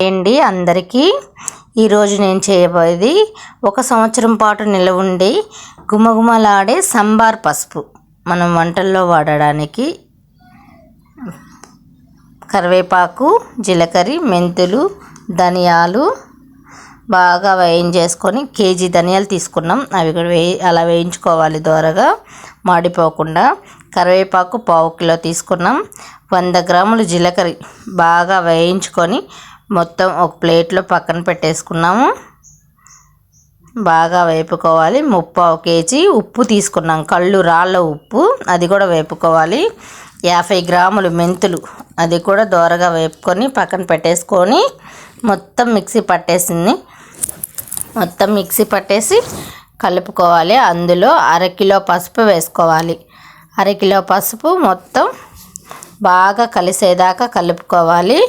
అండి అందరికీ ఈరోజు నేను చేయబోయేది ఒక సంవత్సరం పాటు నిలవుండి గుమగుమలాడే సంబార్ పసుపు. మనం వంటల్లో వాడడానికి కరివేపాకు జీలకర్ర మెంతులు ధనియాలు బాగా వేయించేసుకొని కేజీ ధనియాలు తీసుకున్నాం. అవి కూడా వేయి అలా వేయించుకోవాలి దోరగా మాడిపోకుండా. కరివేపాకు పావు కిలో తీసుకున్నాం. వంద గ్రాములు జీలకర్ర బాగా వేయించుకొని మొత్తం ఒక ప్లేట్లో పక్కన పెట్టేసుకున్నాము. బాగా వేపుకోవాలి. ముప్పావు కేజీ ఉప్పు తీసుకున్నాం. కళ్ళు రాళ్ళ ఉప్పు అది కూడా వేపుకోవాలి. యాభై గ్రాములు మెంతులు అది కూడా దోరగా వేపుకొని పక్కన పెట్టేసుకొని మొత్తం మిక్సీ పట్టేసింది. మొత్తం మిక్సీ పట్టేసి కలుపుకోవాలి. అందులో అరకిలో పసుపు వేసుకోవాలి. అరకిలో పసుపు మొత్తం బాగా కలిసేదాకా కలుపుకోవాలి.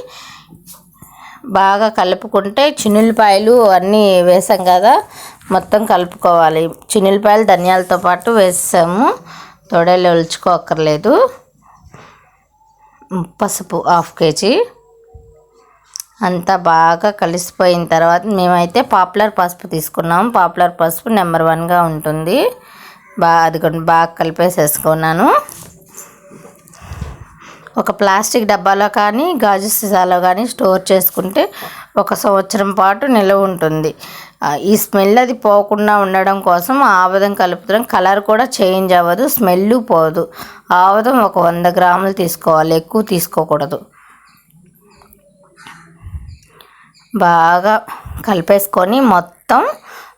బాగా కలుపుకుంటే చిన్నులపాయలు అన్నీ వేసాం కదా మొత్తం కలుపుకోవాలి. చిన్నులపాయలు ధనియాలతో పాటు వేసాము. తొడలు ఒలుచుకోకర్లేదు పసుపు హాఫ్ కేజీ. అంతా బాగా కలిసిపోయిన తర్వాత మేమైతే పాపులర్ పసుపు తీసుకున్నాం. పాపులర్ పసుపు నెంబర్ వన్గా ఉంటుంది. బాగా అది కూడా బాగా కలిపేసేసుకున్నాను. ఒక ప్లాస్టిక్ డబ్బాలో కానీ గాజు సీసాలో కానీ స్టోర్ చేసుకుంటే ఒక సంవత్సరం పాటు నిలవ ఉంటుంది. ఈ స్మెల్ అది పోకుండా ఉండడం కోసం ఆవదం కలుపుతాం. కలర్ కూడా చేంజ్ అవ్వదు స్మెల్ పోదు. ఆవదం ఒక వంద గ్రాములు తీసుకోవాలి ఎక్కువ తీసుకోకూడదు. బాగా కలిపేసుకొని మొత్తం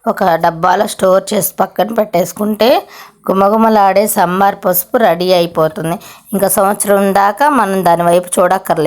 ఒక డబ్బాలో స్టోర్ చేసి పక్కన పెట్టేసుకుంటే గుమగుమలాడే సమ్మర్ పసుపు రెడీ అయిపోతుంది. ఇంకా సంవత్సరం దాకా మనం దాని వైపు చూడక్కర్లేదు.